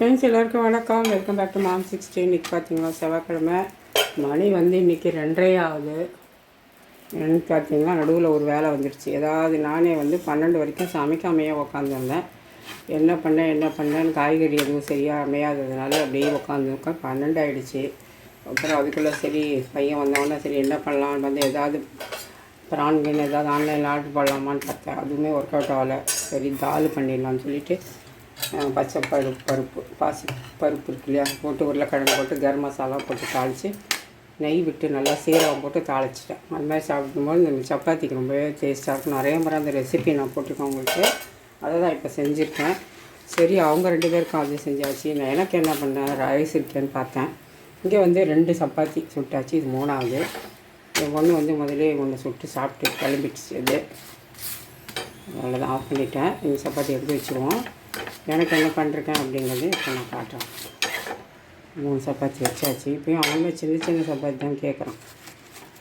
Friends எல்லாருக்கும் வணக்கம். Welcome back to mom sixty இன்றைக்கி பார்த்தீங்கன்னா செவ்வாய்க்கிழமை. மணி வந்து இன்றைக்கி ரெண்டரை ஆகுது என்னன்னு பார்த்தீங்கன்னா நடுவில் ஒரு வேலை வந்துடுச்சு. ஏதாவது நானே வந்து பன்னெண்டு வரைக்கும் சமைக்காமையே உக்காந்துருந்தேன். என்ன பண்ணேன் என்ன பண்ணேன்னு காய்கறி எதுவும் சரியாக அமையாததுனால அப்படியே உட்காந்துருக்கேன் பன்னெண்டு ஆகிடுச்சு அப்புறம் அதுக்குள்ளே சரி பையன் வந்தவொடனே சரி என்ன பண்ணலாம்னு வந்து ஏதாவது ப்ரான் ஏதாவது ஆன்லைனில் ஆர்டர் பண்ணலாமான்னு பார்த்தேன். அதுவுமே ஒர்க் அவுட் ஆகலை. சரி தால் பண்ணிடலாம்னு சொல்லிட்டு பச்சை பருப்பு பருப்பு பாசி பருப்பு இருக்கு இல்லையா? போட்டு உருளைக்கிழங்கு போட்டு கரம் மசாலா போட்டு தாளித்து நெய் விட்டு நல்லா சீரகம் போட்டு தாளிச்சிட்டேன். அது மாதிரி சாப்பிடும்போது இந்த சப்பாத்திக்கு ரொம்பவே டேஸ்ட்டாக இருக்கும். நிறைய முறை அந்த ரெசிபி நான் போட்டிருக்கேன் உங்களுக்கு. அதை தான் இப்போ செஞ்சுருக்கேன். சரி அவங்க ரெண்டு பேருக்கும் அது செஞ்சாச்சு. நான் எனக்கு என்ன பண்ணேன்? ரைஸ் இருக்கேன்னு பார்த்தேன். இங்கே வந்து ரெண்டு சப்பாத்தி சுட்டாச்சு. இது மூணாவது. என் வந்து முதலே ஒன்று சுட்டு சாப்பிட்டு கிளம்பிடுச்சு இது. அவ்வளோதான் ஆஃப் பண்ணிட்டேன். இந்த சப்பாத்தி எடுத்து வச்சுருவோம். எனக்கு என்ன பண்ணிருக்கேன் அப்படிங்கிறது இப்போ நான் காட்டுறேன். மூணு சப்பாத்தி வச்சாச்சு. இப்போயும் அவனுமே சின்ன சின்ன சப்பாத்தி தான் கேட்குறான்.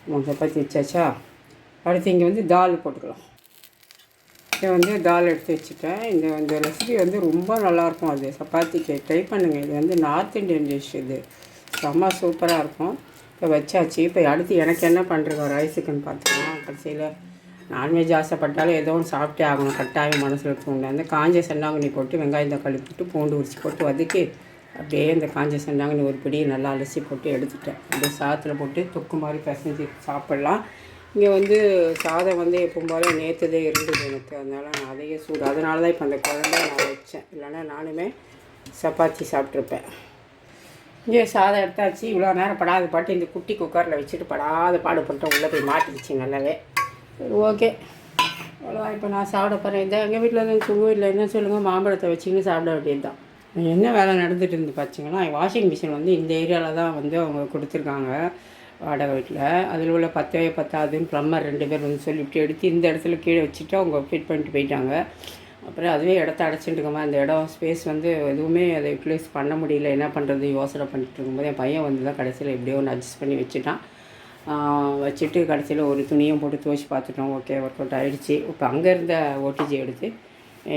மூணு சப்பாத்தி வச்சாச்சா? அடுத்து இங்கே வந்து தால் போட்டுக்கலாம். இதை வந்து தால் எடுத்து வச்சுட்டேன். இந்த இந்த ரெசிபி வந்து ரொம்ப நல்லாயிருக்கும் அது. சப்பாத்திக்கு ட்ரை பண்ணுங்கள் இது வந்து நார்த் இந்தியன் டிஷ் இது. செம்ம சூப்பராக இருக்கும். இப்போ வச்சாச்சு. இப்போ அடுத்து எனக்கு என்ன பண்ணுறோம் ரைஸுக்குன்னு பார்த்தீங்கன்னா கடைசியில் நான்வெஜ் ஆசைப்பட்டாலும் ஏதோ ஒன்று சாப்பிட்டே ஆகணும். கட்டாயம் மனசில் தூண்டு காஞ்ச சென்னாங்கண்ணி போட்டு வெங்காயம் தக்காளி போட்டு பூண்டு உரிச்சு போட்டு வதக்கி அப்படியே இந்த காஞ்ச சென்னாங்கண்ணி ஒரு பிடி நல்லா அலசி போட்டு எடுத்துட்டேன். அப்படியே சாதத்தில் போட்டு தொக்கு மாதிரி பிசைஞ்சு சாப்பிட்லாம். இங்கே வந்து சாதம் வந்து எப்பவும் போல் நேற்றுதே இருந்தது எனக்கு. அதனால் நான் அதையே சூடு அதனால தான் இப்போ அந்த குழம்பை நான் வச்சேன். இல்லைன்னா நானுமே சப்பாத்தி சாப்பிட்ருப்பேன் இங்கே சாதம் எடுத்தாச்சு. இவ்வளோ நேரம் படாத பாட்டு. இந்த குட்டி குக்கரில் வச்சுட்டு படாத பாடு உள்ளே போய் மாட்டிக்கிச்சு நல்லாவே. சரி ஓகே. அவ்வளோ இப்போ நான் சாப்பிட போகிறேன் இதை எங்கள் வீட்டில் தான் சொல்லுவோம் இல்லை என்ன சொல்லுங்கள் மாம்பழத்தை வச்சுக்கின்னு சாப்பிட வேண்டியது தான் என்ன வேலை நடந்துகிட்டு இருந்து பார்த்தீங்கன்னா வாஷிங் மிஷின் வந்து இந்த ஏரியாவில் தான் வந்து அவங்க கொடுத்துருக்காங்க. வாடகை வீட்டில் அதில் உள்ள பத்தவே பத்தாதுன்னு ப்ளம்மர் ரெண்டு பேர் வந்து சொல்லிவிட்டு எடுத்து இந்த இடத்துல கீழே வச்சுட்டு அவங்க ஃபிட் பண்ணிட்டு போயிட்டாங்க. அப்புறம் அதுவே இடத்த அடைச்சிட்டுருக்கோமா அந்த இடம் ஸ்பேஸ் வந்து எதுவுமே அதை யூட்டிலைஸ் பண்ண முடியல. என்ன பண்ணுறது யோசனை பண்ணிட்டு இருக்கும்போது என் பையன் வந்து தான் கடைசியில் எப்படியோ ஒன்று அட்ஜஸ்ட் பண்ணி வச்சுட்டான். வச்சுட்டு கடைசியில் ஒரு துணியும் போட்டு துவச்சி பார்த்துட்டோம். ஓகே ஒர்க் அவுட் ஆகிடுச்சு இப்போ அங்கே இருந்த ஓடிஜி எடுத்து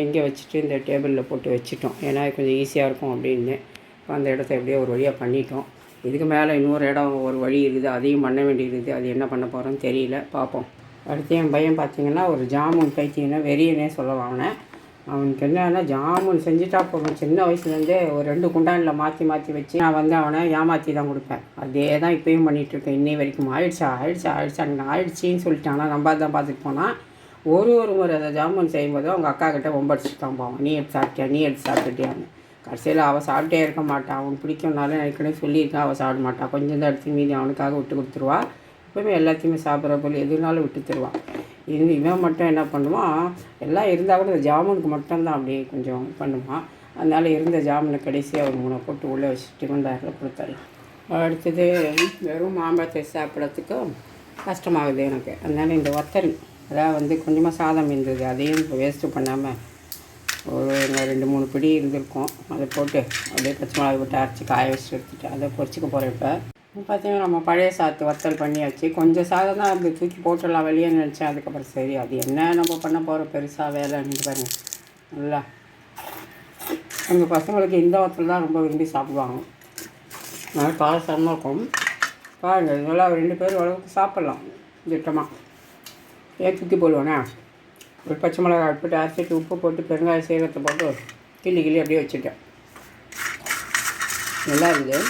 இங்கே வச்சுட்டு இந்த டேபிளில் போட்டு வச்சுட்டோம். ஏன்னா கொஞ்சம் ஈஸியாக இருக்கும் அப்படின்னு. இப்போ அந்த இடத்த எப்படியோ ஒரு வழியாக பண்ணிட்டோம். இதுக்கு மேலே இன்னொரு இடம் ஒரு வழி இருக்குது. அதையும் பண்ண வேண்டியிருக்குது. அது என்ன பண்ண போகிறோன்னு தெரியல. பார்ப்போம். அடுத்து என் பையன் பார்த்தீங்கன்னா ஒரு ஜாமுன் பைத்தியம்னா வெறியனே சொல்ல வாங்கினேன். அவனுக்கு என்னன்னா ஜாமுன் செஞ்சுட்டா போவேன் சின்ன வயசுலேருந்தே ஒரு ரெண்டு குண்டானில் மாற்றி மாற்றி வச்சு நான் வந்து அவனை ஏமாற்றி தான் கொடுப்பேன். அதே தான் இப்பயும் பண்ணிகிட்டு இருக்கேன் இன்னை வரைக்கும் ஆயிடுச்சா ஆயிடுச்சா ஆயிடுச்சா நான் ஆயிடுச்சின்னு சொல்லிட்டானா நம்ம தான் பார்த்துட்டு போனால் ஒரு ஒரு முறை அதை ஜாமுன் செய்யும்போது அவங்க அக்கா கிட்டே ஒம்படிச்சு தான் போவான். நீ எடுத்து சாப்பிட்டியா? நீ எடுத்து சாப்பிட்டுட்டியான்னு. கடைசியில் அவள் சாப்பிட்டே இருக்க மாட்டான் அவனுக்கு பிடிக்கும்னாலும் ஏற்கனவே சொல்லியிருக்கேன் அவள் சாப்பிட மாட்டான் கொஞ்சம் தான் எடுத்து மீதி அவனுக்காக விட்டு கொடுத்துருவா. எப்பவுமே எல்லாத்தையுமே சாப்பிட்ற போல் எதுனாலும் விட்டு தருவான் இது இவன் மட்டும் என்ன பண்ணுவான்? எல்லாம் இருந்தால் கூட இந்த ஜாமுனுக்கு மட்டும்தான் அப்படியே கொஞ்சம் பண்ணுவான். அதனால் இருந்த ஜாமுனை கடைசியாக ஒரு மூணை போட்டு உள்ளே வச்சுட்டு கொண்டாரில் கொடுத்துடலாம் அடுத்தது வெறும் மாம்பழத்தை சாப்பிட்றதுக்கு கஷ்டமாகுது எனக்கு. அதனால் இந்த வத்தல் அதான் வந்து கொஞ்சமாக சாதம் இருந்தது அதையும் வேஸ்ட்டு பண்ணாமல் ஒரு ரெண்டு மூணு பிடி இருந்திருக்கும். அதை போட்டு அப்படியே பச்சை மிளகாய் போட்டு அரைச்சி காய வச்சு எடுத்துட்டு அதை பொரிச்சிக்க போகிறேன் இப்போ. பார்த்தீங்கன்னா நம்ம பழைய சாத்து வத்தல் பண்ணியாச்சு. கொஞ்சம் சாதம் தான் அப்படி தூக்கி போட்டுடலாம். வெளியே நினச்சேன். அதுக்கப்புறம் சரி அது என்ன நம்ம பண்ண போகிறோம் பெருசாக வேலைன்னு பாருங்க. நல்லா. எங்கள் பசங்களுக்கு இந்த வத்தல் தான் ரொம்ப விரும்பி சாப்பிடுவாங்க. நல்லா காரசாரமாக இருக்கும். பாருங்கள் இதெல்லாம் ரெண்டு பேரும் அளவுக்கு சாப்பிட்லாம். திட்டமாக ஏன் தூக்கி போடுவானே? ஒரு பச்சை மிளகாய் போட்டு அரைச்சிட்டு உப்பு போட்டு பெருங்காய சீரகத்தை போட்டு கிள்ளி கிள்ளி அப்படியே வச்சுட்டேன். நல்லா இருக்குது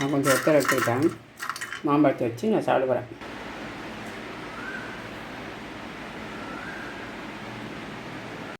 நான் கொஞ்சம் ஒத்தரை எடுத்துக்கிட்டேன் மாம்பழத்தை வச்சு நான் சாப்பிட போகிறேன்